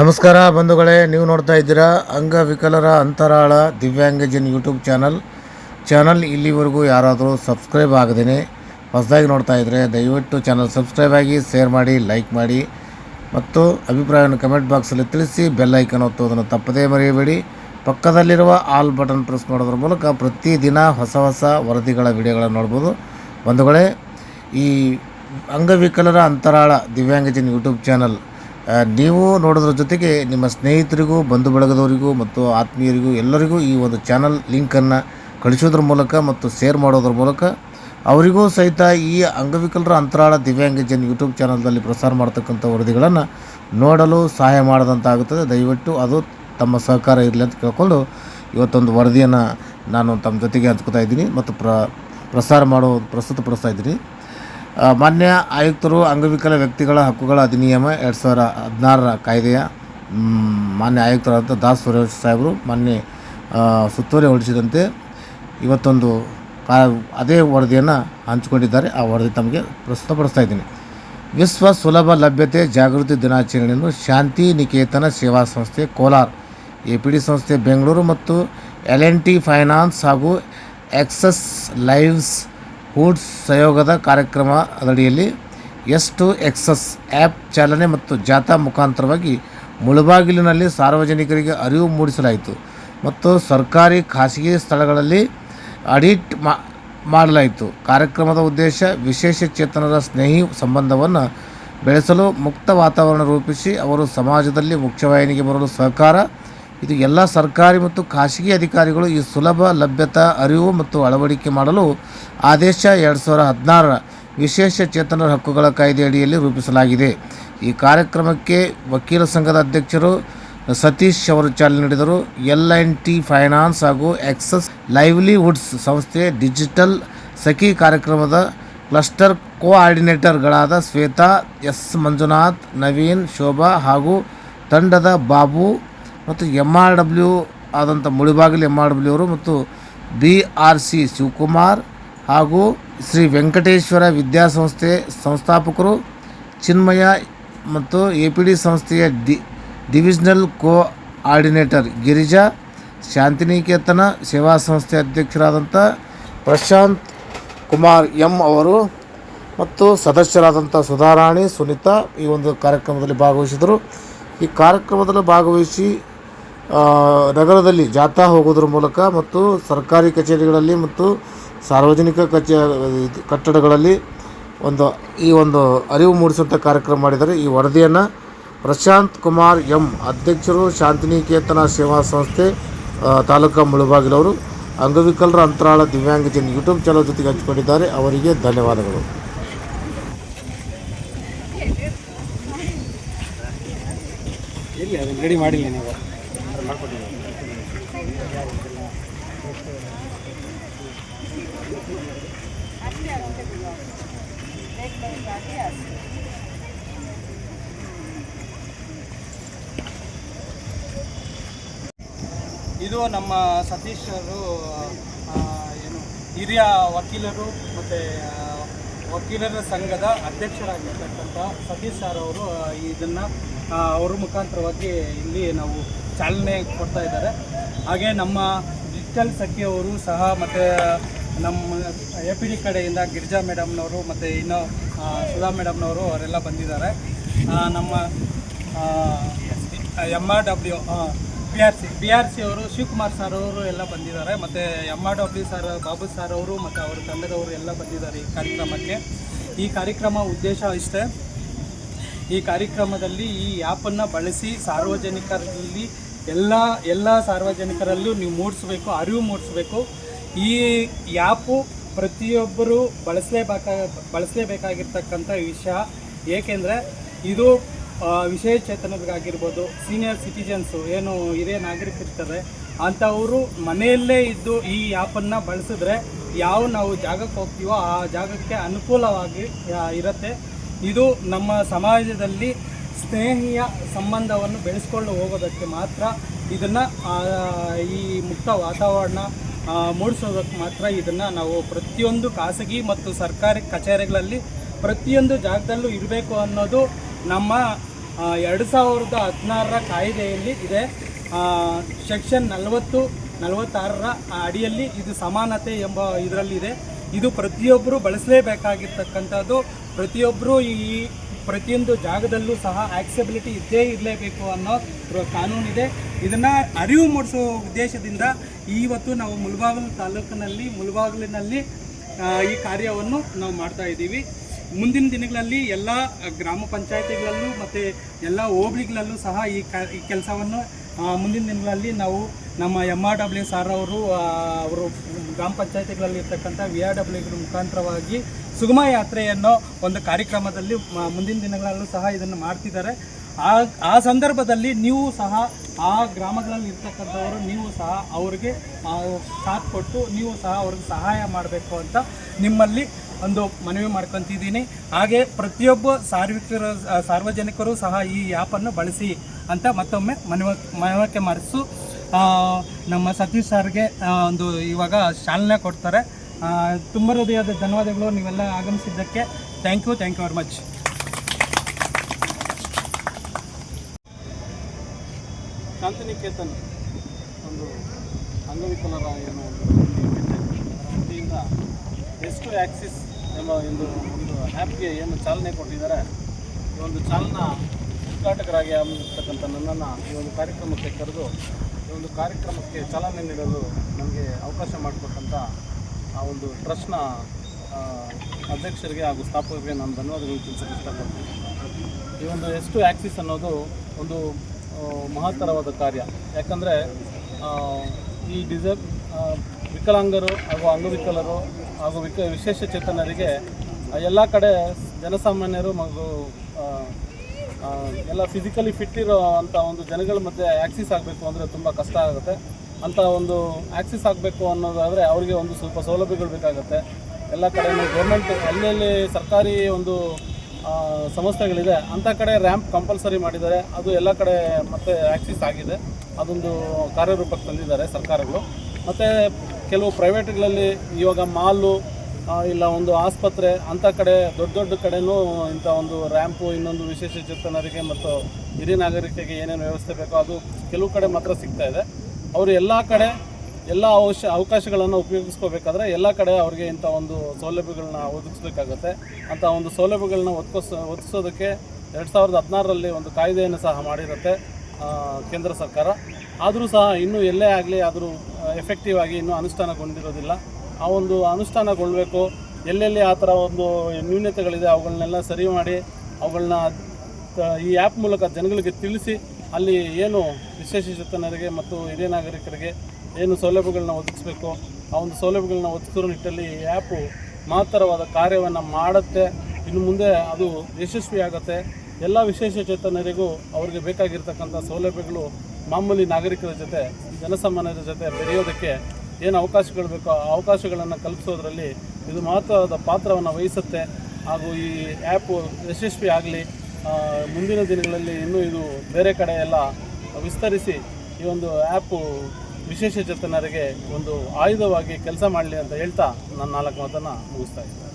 ನಮಸ್ಕಾರ ಬಂಧುಗಳೇ, ನೀವು ನೋಡ್ತಾ ಇದ್ದೀರಾ ಅಂಗವಿಕಲರ ಅಂತರಾಳ ದಿವ್ಯಾಂಗಜನ್ ಯೂಟ್ಯೂಬ್ ಚಾನಲ್. ಚಾನಲ್ ಇಲ್ಲಿವರೆಗೂ ಯಾರಾದರೂ ಸಬ್ಸ್ಕ್ರೈಬ್ ಆಗದೇನೆ, ಹೊಸದಾಗಿ ನೋಡ್ತಾ ಇದ್ದರೆ ದಯವಿಟ್ಟು ಚಾನಲ್ ಸಬ್ಸ್ಕ್ರೈಬ್ ಆಗಿ, ಶೇರ್ ಮಾಡಿ, ಲೈಕ್ ಮಾಡಿ, ಮತ್ತು ಅಭಿಪ್ರಾಯವನ್ನು ಕಮೆಂಟ್ ಬಾಕ್ಸಲ್ಲಿ ತಿಳಿಸಿ, ಬೆಲ್ ಐಕನ್ ಒತ್ತೋದನ್ನು ತಪ್ಪದೇ ಮರೆಯಬೇಡಿ. ಪಕ್ಕದಲ್ಲಿರುವ ಆಲ್ ಬಟನ್ ಪ್ರೆಸ್ ಮಾಡೋದ್ರ ಮೂಲಕ ಪ್ರತಿದಿನ ಹೊಸ ಹೊಸ ವರದಿಗಳ ವಿಡಿಯೋಗಳನ್ನು ನೋಡ್ಬೋದು. ಬಂಧುಗಳೇ, ಈ ಅಂಗವಿಕಲರ ಅಂತರಾಳ ದಿವ್ಯಾಂಗಜನ್ ಯೂಟ್ಯೂಬ್ ಚಾನಲ್ ನೀವು ನೋಡೋದ್ರ ಜೊತೆಗೆ ನಿಮ್ಮ ಸ್ನೇಹಿತರಿಗೂ, ಬಂಧು ಬಳಗದವರಿಗೂ ಮತ್ತು ಆತ್ಮೀಯರಿಗೂ, ಎಲ್ಲರಿಗೂ ಈ ಒಂದು ಚಾನಲ್ ಲಿಂಕನ್ನು ಕಳಿಸೋದ್ರ ಮೂಲಕ ಮತ್ತು ಶೇರ್ ಮಾಡೋದ್ರ ಮೂಲಕ ಅವರಿಗೂ ಸಹಿತ ಈ ಅಂಗವಿಕಲರ ಅಂತರಾಳ ದಿವ್ಯಾಂಗಜನ್ ಯೂಟ್ಯೂಬ್ ಚಾನಲ್ದಲ್ಲಿ ಪ್ರಸಾರ ಮಾಡ್ತಕ್ಕಂಥ ವರದಿಗಳನ್ನು ನೋಡಲು ಸಹಾಯ ಮಾಡಿದಂತಾಗುತ್ತದೆ. ದಯವಿಟ್ಟು ಅದು ತಮ್ಮ ಸಹಕಾರ ಇರಲಿ ಅಂತ ಕೇಳ್ಕೊಂಡು ಇವತ್ತೊಂದು ವರದಿಯನ್ನು ನಾನು ತಮ್ಮ ಜೊತೆಗೆ ಹಂಚ್ಕೋತಾ ಇದ್ದೀನಿ ಮತ್ತು ಪ್ರ, ಪ್ರಸಾರ ಮಾಡೋ, ಪ್ರಸ್ತುತಪಡಿಸ್ತಾ ಇದ್ದೀನಿ. ಮಾನ್ಯ ಆಯುಕ್ತರು ಅಂಗವಿಕಲ ವ್ಯಕ್ತಿಗಳ ಹಕ್ಕುಗಳ ಅಧಿನಿಯಮ ಎರಡು ಸಾವಿರ ಹದಿನಾರರ ಕಾಯ್ದೆಯ ಮಾನ್ಯ ಆಯುಕ್ತರಾದಂಥ ದಾಸ್ ಸುರೇಶ್ ಸಾಹೇಬರು ಮಾನ್ಯ ಆ, ಸುತ್ತೋಲೆ ಹೊರಡಿಸಿದಂತೆ ಇವತ್ತೊಂದು ಕಾ ಅದೇ ವರದಿಯನ್ನು ಹಂಚಿಕೊಂಡಿದ್ದಾರೆ. ಆ ವರದಿ ತಮಗೆ ಪ್ರಸ್ತುತಪಡಿಸ್ತಾ ಇದ್ದೀನಿ. ವಿಶ್ವ ಸುಲಭ ಲಭ್ಯತೆ ಜಾಗೃತಿ ದಿನಾಚರಣೆಯನ್ನು ಶಾಂತಿ ನಿಕೇತನ ಸೇವಾ ಸಂಸ್ಥೆ ಕೋಲಾರ್ ಎ ಪಿ ಡಿ ಸಂಸ್ಥೆ ಬೆಂಗಳೂರು ಮತ್ತು ಎಲ್ ಎನ್ ಟಿ ಫೈನಾನ್ಸ್ ಹಾಗೂ ಎಕ್ಸಸ್ ಲೈವ್ಸ್ ಹೂಡ್ಸ್ ಸಹಯೋಗದ ಕಾರ್ಯಕ್ರಮ ಅದಡಿಯಲ್ಲಿ ಎಸ್ ಟು ಎಕ್ಸಸ್ ಆ್ಯಪ್ ಚಾಲನೆ ಮತ್ತು ಜಾಥಾ ಮುಖಾಂತರವಾಗಿ ಮುಳುಬಾಗಿಲಿನಲ್ಲಿ ಸಾರ್ವಜನಿಕರಿಗೆ ಅರಿವು ಮೂಡಿಸಲಾಯಿತು ಮತ್ತು ಸರ್ಕಾರಿ ಖಾಸಗಿ ಸ್ಥಳಗಳಲ್ಲಿ ಅಡಿಟ್ ಮಾಡಲಾಯಿತು. ಕಾರ್ಯಕ್ರಮದ ಉದ್ದೇಶ ವಿಶೇಷ ಚೇತನರ ಸ್ನೇಹಿ ಸಂಬಂಧವನ್ನು ಬೆಳೆಸಲು ಮುಕ್ತ ವಾತಾವರಣ ರೂಪಿಸಿ ಅವರು ಸಮಾಜದಲ್ಲಿ ಮುಖ್ಯವಾಹಿನಿಗೆ ಬರಲು ಸಹಕಾರ ಇದು ಎಲ್ಲ ಸರ್ಕಾರಿ ಮತ್ತು ಖಾಸಗಿ ಅಧಿಕಾರಿಗಳು ಈ ಸುಲಭ, ಲಭ್ಯತಾ, ಅರಿವು ಮತ್ತು ಅಳವಡಿಕೆ ಮಾಡಲು ಆದೇಶ ಎರಡು ಸಾವಿರ ಹದಿನಾರರ ವಿಶೇಷ ಚೇತನರ ಹಕ್ಕುಗಳ ಕಾಯ್ದೆಯಡಿಯಲ್ಲಿ ರೂಪಿಸಲಾಗಿದೆ. ಈ ಕಾರ್ಯಕ್ರಮಕ್ಕೆ ವಕೀಲ ಸಂಘದ ಅಧ್ಯಕ್ಷರು ಸತೀಶ್ ಅವರು ಚಾಲನೆ ನೀಡಿದರು. ಎಲ್ ಆ್ಯಂಡ್ ಟಿ ಫೈನಾನ್ಸ್ ಹಾಗೂ ಎಕ್ಸಸ್ ಲೈವ್ಲಿಹುಡ್ಸ್ ಸಂಸ್ಥೆ ಡಿಜಿಟಲ್ ಸಖಿ ಕಾರ್ಯಕ್ರಮದ ಕ್ಲಸ್ಟರ್ ಕೋಆರ್ಡಿನೇಟರ್ಗಳಾದ ಶ್ವೇತಾ, ಎಸ್ ಮಂಜುನಾಥ್, ನವೀನ್, ಶೋಭಾ ಹಾಗೂ ತಂಡದ ಬಾಬು ಮತ್ತು ಎಂ ಆರ್ ಡಬ್ಲ್ಯೂ ಆದಂಥ ಮುಳಿಬಾಗಿಲು ಎಂ ಆರ್ ಡಬ್ಲ್ಯೂ ಅವರು ಮತ್ತು ಬಿ ಆರ್ ಸಿ ಶಿವಕುಮಾರ್ ಹಾಗೂ ಶ್ರೀ ವೆಂಕಟೇಶ್ವರ ವಿದ್ಯಾಸಂಸ್ಥೆ ಸಂಸ್ಥಾಪಕರು ಚಿನ್ಮಯ ಮತ್ತು ಎ ಪಿ ಡಿ ಸಂಸ್ಥೆಯ D divisional coordinator Girija, Shantiniketan ಸೇವಾ ಸಂಸ್ಥೆ ಅಧ್ಯಕ್ಷರಾದಂಥ ಪ್ರಶಾಂತ್ ಕುಮಾರ್ ಎಂ ಅವರು ಮತ್ತು ಸದಸ್ಯರಾದಂಥ ಸುಧಾರಾಣಿ, ಸುನೀತಾ ಈ ಒಂದು ಕಾರ್ಯಕ್ರಮದಲ್ಲಿ ಭಾಗವಹಿಸಿದರು. ಈ ಕಾರ್ಯಕ್ರಮದಲ್ಲಿ ಭಾಗವಹಿಸಿ ನಗರದಲ್ಲಿ ಜಾಥಾ ಹೋಗೋದ್ರ ಮೂಲಕ ಮತ್ತು ಸರ್ಕಾರಿ ಕಚೇರಿಗಳಲ್ಲಿ ಮತ್ತು ಸಾರ್ವಜನಿಕ ಕಚೇ ಕಟ್ಟಡಗಳಲ್ಲಿ ಒಂದು, ಈ ಒಂದು ಅರಿವು ಮೂಡಿಸುವಂಥ ಕಾರ್ಯಕ್ರಮ ಮಾಡಿದ್ದಾರೆ. ಈ ವರದಿಯನ್ನು ಪ್ರಶಾಂತ್ ಕುಮಾರ್ ಎಂ ಅಧ್ಯಕ್ಷರು ಶಾಂತಿನಿಕೇತನ ಸೇವಾ ಸಂಸ್ಥೆ ತಾಲೂಕಾ ಮುಳುಬಾಗಿಲವರು, ಅಂಗವಿಕಲರ ಅಂತರಾಳ ದಿವ್ಯಾಂಗಜನ್ ಯೂಟ್ಯೂಬ್ ಚಾನಲ್ ಜೊತೆಗೆ ಹಂಚಿಕೊಂಡಿದ್ದಾರೆ. ಅವರಿಗೆ ಧನ್ಯವಾದಗಳು. ಮಾಡಿಲ್ಲ ನೀವು? ಇದು ನಮ್ಮ ಸತೀಶ್ ಅವರು ಏನು, ಹಿರಿಯ ವಕೀಲರು ಮತ್ತು ವಕೀಲರ ಸಂಘದ ಅಧ್ಯಕ್ಷರಾಗಿರ್ತಕ್ಕಂಥ ಸತೀಶ್ ಸರ್ ಅವರು ಇದನ್ನು ಅವರ ಮುಖಾಂತರವಾಗಿ ಇಲ್ಲಿ ನಾವು ಚಾಲನೆ ಕೊಡ್ತಾ ಇದ್ದಾರೆ. ಹಾಗೆ ನಮ್ಮ ಡಿಜಿಟಲ್ ಸಖಿಯವರು ಸಹ ಮತ್ತು ನಮ್ಮ ಎ ಪಿ ಡಿ ಕಡೆಯಿಂದ ಗಿರಿಜಾ ಮೇಡಮ್ನವರು ಮತ್ತು ಇನ್ನು ಸುಧಾ ಮೇಡಮ್ನವರು ಅವರೆಲ್ಲ ಬಂದಿದ್ದಾರೆ. ನಮ್ಮ M R W B R C B R C ಅವರು, ಶಿವಕುಮಾರ್ ಸರ್ ಅವರು ಎಲ್ಲ ಬಂದಿದ್ದಾರೆ. ಮತ್ತು M R W sir Babu sir ಅವರು ಮತ್ತು ಅವರ ತಂಡದವರು ಎಲ್ಲ ಬಂದಿದ್ದಾರೆ ಈ ಕಾರ್ಯಕ್ರಮಕ್ಕೆ. ಈ ಕಾರ್ಯಕ್ರಮ ಉದ್ದೇಶ ಇಷ್ಟೇ. ಈ ಕಾರ್ಯಕ್ರಮದಲ್ಲಿ ಈ ಆ್ಯಪನ್ನು ಬಳಸಿ ಸಾರ್ವಜನಿಕರಲ್ಲಿ ಎಲ್ಲ ಎಲ್ಲ ಸಾರ್ವಜನಿಕರಲ್ಲೂ ನೀವು ಮೂಡಿಸ್ಬೇಕು, ಅರಿವು ಮೂಡಿಸ್ಬೇಕು. ಈ ಆ್ಯಪು ಪ್ರತಿಯೊಬ್ಬರೂ ಬಳಸಲೇಬೇಕಾ, ಬಳಸಲೇಬೇಕಾಗಿರ್ತಕ್ಕಂಥ ವಿಷಯ. ಏಕೆಂದರೆ ಇದು ವಿಶೇಷ ಚೇತನರಿಗಾಗಿರ್ಬೋದು, ಸೀನಿಯರ್ ಸಿಟಿಜನ್ಸು ಏನು ಹಿರಿಯ ನಾಗರಿಕರಿರ್ತಾರೆ ಅಂಥವರು ಮನೆಯಲ್ಲೇ ಇದ್ದು ಈ ಆ್ಯಪನ್ನು ಬಳಸಿದ್ರೆ ಯಾವ ನಾವು ಜಾಗಕ್ಕೆ ಹೋಗ್ತೀವೋ ಆ ಜಾಗಕ್ಕೆ ಅನುಕೂಲವಾಗಿ ಇರುತ್ತೆ. ಇದು ನಮ್ಮ ಸಮಾಜದಲ್ಲಿ ಸ್ನೇಹಿಯ ಸಂಬಂಧವನ್ನು ಬೆಳೆಸ್ಕೊಂಡು ಹೋಗೋದಕ್ಕೆ ಮಾತ್ರ ಇದನ್ನು ಈ ಮುಕ್ತ ವಾತಾವರಣ ಮೂಡಿಸೋದಕ್ಕೆ ಮಾತ್ರ ಇದನ್ನು ನಾವು ಪ್ರತಿಯೊಂದು ಖಾಸಗಿ ಮತ್ತು ಸರ್ಕಾರಿ ಕಚೇರಿಗಳಲ್ಲಿ ಪ್ರತಿಯೊಂದು ಜಾಗದಲ್ಲೂ ಇರಬೇಕು ಅನ್ನೋದು ನಮ್ಮ ಎರಡು ಸಾವಿರದ ಹದಿನಾರರ ಕಾಯ್ದೆಯಲ್ಲಿ ಇದೆ. ಸೆಕ್ಷನ್ ನಲವತ್ತು, ನಲವತ್ತಾರರ ಅಡಿಯಲ್ಲಿ ಇದು ಸಮಾನತೆ ಎಂಬ ಇದರಲ್ಲಿದೆ. ಇದು ಪ್ರತಿಯೊಬ್ಬರು ಬಳಸಲೇಬೇಕಾಗಿರ್ತಕ್ಕಂಥದ್ದು. ಪ್ರತಿಯೊಬ್ಬರು ಈ ಪ್ರತಿಯೊಂದು ಜಾಗದಲ್ಲೂ ಸಹ ಆಕ್ಸೆಬಿಲಿಟಿ ಇದ್ದೇ ಇರಲೇಬೇಕು ಅನ್ನೋ ಕಾನೂನಿದೆ. ಇದನ್ನು ಅರಿವು ಮೂಡಿಸೋ ಉದ್ದೇಶದಿಂದ ಇವತ್ತು ನಾವು ಮುಳಬಾಗಿಲು ತಾಲೂಕಿನಲ್ಲಿ ಮುಲ್ಬಾಗಿಲಿನಲ್ಲಿ ಈ ಕಾರ್ಯವನ್ನು ನಾವು ಮಾಡ್ತಾ ಇದ್ದೀವಿ. ಮುಂದಿನ ದಿನಗಳಲ್ಲಿ ಎಲ್ಲ ಗ್ರಾಮ ಪಂಚಾಯತಿಗಳಲ್ಲೂ ಮತ್ತು ಎಲ್ಲ ಹೋಬಳಿಗಳಲ್ಲೂ ಸಹ ಈ ಈ ಕೆಲಸವನ್ನು ಮುಂದಿನ ದಿನಗಳಲ್ಲಿ ನಾವು ನಮ್ಮ ಎಂ ಆರ್ ಡಬ್ಲ್ಯೂ ಸಾರ್ ಅವರು ಅವರು ಗ್ರಾಮ ಪಂಚಾಯತಿಗಳಲ್ಲಿ ಇರ್ತಕ್ಕಂಥ ವಿ ಆರ್ ಡಬ್ಲ್ಯೂ ಮುಖಾಂತರವಾಗಿ ಸುಗಮ ಯಾತ್ರೆಯನ್ನು ಒಂದು ಕಾರ್ಯಕ್ರಮದಲ್ಲಿ ಮುಂದಿನ ದಿನಗಳಲ್ಲೂ ಸಹ ಇದನ್ನು ಮಾಡ್ತಿದ್ದಾರೆ. ಆ ಆ ಸಂದರ್ಭದಲ್ಲಿ ನೀವು ಸಹ, ಆ ಗ್ರಾಮಗಳಲ್ಲಿ ಇರ್ತಕ್ಕಂಥವರು, ನೀವು ಸಹ ಅವರಿಗೆ ಸಾಥ್ ಕೊಟ್ಟು ನೀವು ಸಹ ಅವ್ರಿಗೆ ಸಹಾಯ ಮಾಡಬೇಕು ಅಂತ ನಿಮ್ಮಲ್ಲಿ ಒಂದು ಮನವಿ ಮಾಡ್ಕೊತಿದ್ದೀನಿ. ಹಾಗೆ ಪ್ರತಿಯೊಬ್ಬ ಸಾರ್ವಿಕರು ಸಾರ್ವಜನಿಕರು ಸಹ ಈ ಆ್ಯಪನ್ನು ಬಳಸಿ ಅಂತ ಮತ್ತೊಮ್ಮೆ ಮನವ, ಮನವರಿಕೆ ಮಾಡಿಸು. ನಮ್ಮ ಸತೀಶ್ ಸರ್ಗೆ ಒಂದು ಇವಾಗ ಚಾಲನೆ ಕೊಡ್ತಾರೆ. ತುಂಬ ಹೃದಯದ ಧನ್ಯವಾದಗಳು ನೀವೆಲ್ಲ ಆಗಮಿಸಿದ್ದಕ್ಕೆ. Thank you thank you very much Shantiniketan ಒಂದು ಅಂಗವಿಕಲರ ಏನು ವತಿಯಿಂದ ಎಷ್ಟು ಆ್ಯಕ್ಸಿಸ್ ಎಂಬ ಒಂದು ಒಂದು ಆ್ಯಪ್ಗೆ ಏನು ಚಾಲನೆ ಕೊಟ್ಟಿದ್ದಾರೆ, ಈ ಒಂದು ಚಾಲನಾ ಉದ್ಘಾಟಕರಾಗಿ ಆಗಿರ್ತಕ್ಕಂಥ ನನ್ನನ್ನು ಈ ಒಂದು ಕಾರ್ಯಕ್ರಮಕ್ಕೆ ಕರೆದು ಈ ಒಂದು ಕಾರ್ಯಕ್ರಮಕ್ಕೆ ಚಾಲನೆ ನೀಡಲು ನಮಗೆ ಅವಕಾಶ ಮಾಡಿಕೊಟ್ಟಂಥ ಆ ಒಂದು ಟ್ರಸ್ಟ್ನ ಅಧ್ಯಕ್ಷರಿಗೆ ಹಾಗೂ ಸ್ಥಾಪಕರಿಗೆ ನಾನು ಧನ್ಯವಾದಗಳು ತಿಳಿಸೋಕೆ ಇಷ್ಟಪಡ್ತೀನಿ ಈ ಒಂದು ಎಷ್ಟು ಆ್ಯಕ್ಸಿಸ್ ಅನ್ನೋದು ಒಂದು ಮಹತ್ತರವಾದ ಕಾರ್ಯ. ಯಾಕಂದರೆ ಈ ಡಿಸೇಬ್ ವಿಕಲಾಂಗರು ಹಾಗೂ ಅಂಗವಿಕಲರು ಹಾಗೂ ವಿಕ ವಿಶೇಷ ಚೇತನರಿಗೆ ಎಲ್ಲ ಕಡೆ ಜನಸಾಮಾನ್ಯರು ಆ, ಎಲ್ಲ ಫಿಸಿಕಲಿ ಫಿಟ್ ಇರೋ ಅಂಥ ಒಂದು ಜನಗಳ ಮಧ್ಯೆ ಆ್ಯಕ್ಸಿಸ್ ಆಗಬೇಕು ಅಂದರೆ ತುಂಬ ಕಷ್ಟ ಆಗುತ್ತೆ. ಅಂಥ ಒಂದು ಆ್ಯಕ್ಸಿಸ್ ಆಗಬೇಕು ಅನ್ನೋದಾದರೆ ಅವರಿಗೆ ಒಂದು ಸ್ವಲ್ಪ ಸೌಲಭ್ಯಗಳು ಬೇಕಾಗುತ್ತೆ. ಎಲ್ಲ ಕಡೆ ಗೌರ್ಮೆಂಟ್ ಎಲ್ಲೆಲ್ಲಿ ಸರ್ಕಾರಿ ಒಂದು ಸಂಸ್ಥೆಗಳಿದೆ. ಅಂಥ ಕಡೆ ರ್ಯಾಂಪ್ ಕಂಪಲ್ಸರಿ ಮಾಡಿದ್ದಾರೆ. ಅದು ಎಲ್ಲ ಕಡೆ ಮತ್ತೆ ಆ್ಯಕ್ಸಿಸ್ ಆಗಿದೆ. ಅದೊಂದು ಕಾರ್ಯರೂಪಕ್ಕೆ ತಂದಿದ್ದಾರೆ ಸರ್ಕಾರಗಳು. ಮತ್ತು ಕೆಲವು ಪ್ರೈವೇಟ್ಗಳಲ್ಲಿ ಇವಾಗ ಮಾಲು ಇಲ್ಲ, ಒಂದು ಆಸ್ಪತ್ರೆ ಅಂಥ ಕಡೆ, ದೊಡ್ಡ ದೊಡ್ಡ ಕಡೆನೂ ಇಂಥ ಒಂದು ರ್ಯಾಂಪು, ಇನ್ನೊಂದು ವಿಶೇಷ ಚೇತನರಿಗೆ ಮತ್ತು ಹಿರಿಯ ನಾಗರಿಕರಿಗೆ ಏನೇನು ವ್ಯವಸ್ಥೆ ಬೇಕೋ ಅದು ಕೆಲವು ಕಡೆ ಮಾತ್ರ ಸಿಗ್ತಾ ಇದೆ. ಅವರು ಎಲ್ಲ ಕಡೆ ಎಲ್ಲ ಅವಶ್ಯ ಅವಕಾಶಗಳನ್ನು ಉಪಯೋಗಿಸ್ಕೋಬೇಕಾದ್ರೆ ಎಲ್ಲ ಕಡೆ ಅವ್ರಿಗೆ ಇಂಥ ಒಂದು ಸೌಲಭ್ಯಗಳನ್ನ ಒದಗಿಸ್ಬೇಕಾಗತ್ತೆ. ಅಂಥ ಒಂದು ಸೌಲಭ್ಯಗಳನ್ನ ಒದಗಿಸ್ ಒದಗಿಸೋದಕ್ಕೆ ಎರಡು ಸಾವಿರದ ಹದಿನಾರರಲ್ಲಿ ಒಂದು ಕಾಯ್ದೆಯನ್ನು ಸಹ ಮಾಡಿರುತ್ತೆ ಕೇಂದ್ರ ಸರ್ಕಾರ. ಆದರೂ ಸಹ ಇನ್ನೂ ಎಲ್ಲೇ ಆಗಲಿ ಆದರೂ ಎಫೆಕ್ಟಿವ್ ಆಗಿ ಇನ್ನೂ ಅನುಷ್ಠಾನಗೊಂಡಿರೋದಿಲ್ಲ. ಆ ಒಂದು ಅನುಷ್ಠಾನಗೊಳ್ಳಬೇಕು ಎಲ್ಲೆಲ್ಲಿ ಆ ಥರ ಒಂದು ನ್ಯೂನತೆಗಳಿದೆ ಅವುಗಳನ್ನೆಲ್ಲ ಸರಿ ಮಾಡಿ ಅವುಗಳನ್ನ ಈ ಆ್ಯಪ್ ಮೂಲಕ ಜನಗಳಿಗೆ ತಿಳಿಸಿ ಅಲ್ಲಿ ಏನು ವಿಶೇಷ ಚೇತನರಿಗೆ ಮತ್ತು ಹಿರಿಯ ನಾಗರಿಕರಿಗೆ ಏನು ಸೌಲಭ್ಯಗಳನ್ನ ಒದಗಿಸ್ಬೇಕು. ಆ ಒಂದು ಸೌಲಭ್ಯಗಳನ್ನ ಒದಗಿಸೋ ನಿಟ್ಟಲ್ಲಿ ಈ ಆ್ಯಪು ಮಹತ್ತರವಾದ ಕಾರ್ಯವನ್ನು ಮಾಡುತ್ತೆ. ಇನ್ನು ಮುಂದೆ ಅದು ಯಶಸ್ವಿ ಆಗುತ್ತೆ ಎಲ್ಲ ವಿಶೇಷ ಚೇತನರಿಗೂ ಅವರಿಗೆ ಬೇಕಾಗಿರ್ತಕ್ಕಂಥ ಸೌಲಭ್ಯಗಳು ಮಾಮೂಲಿ ನಾಗರಿಕರ ಜೊತೆ, ಜನಸಾಮಾನ್ಯರ ಜೊತೆ ಬೆರೆಯೋದಕ್ಕೆ ಏನು ಅವಕಾಶಗಳು ಬೇಕೋ ಆ ಅವಕಾಶಗಳನ್ನು ಕಲ್ಪಿಸೋದ್ರಲ್ಲಿ ಇದು ಮಹತ್ವದ ಪಾತ್ರವನ್ನು ವಹಿಸುತ್ತೆ. ಹಾಗೂ ಈ ಆ್ಯಪು ಯಶಸ್ವಿ ಆಗಲಿ ಮುಂದಿನ ದಿನಗಳಲ್ಲಿ ಇನ್ನೂ ಇದು ಬೇರೆ ಕಡೆ ಎಲ್ಲ ವಿಸ್ತರಿಸಿ ಈ ಒಂದು ಆ್ಯಪು ವಿಶೇಷ ಚೇತನರಿಗೆ ಒಂದು ಆಯುಧವಾಗಿ ಕೆಲಸ ಮಾಡಲಿ ಅಂತ ಹೇಳ್ತಾ ನನ್ನ ನಾಲ್ಕು ಮಾತನ್ನು ಮುಗಿಸ್ತಾ ಇದ್ದೀನಿ.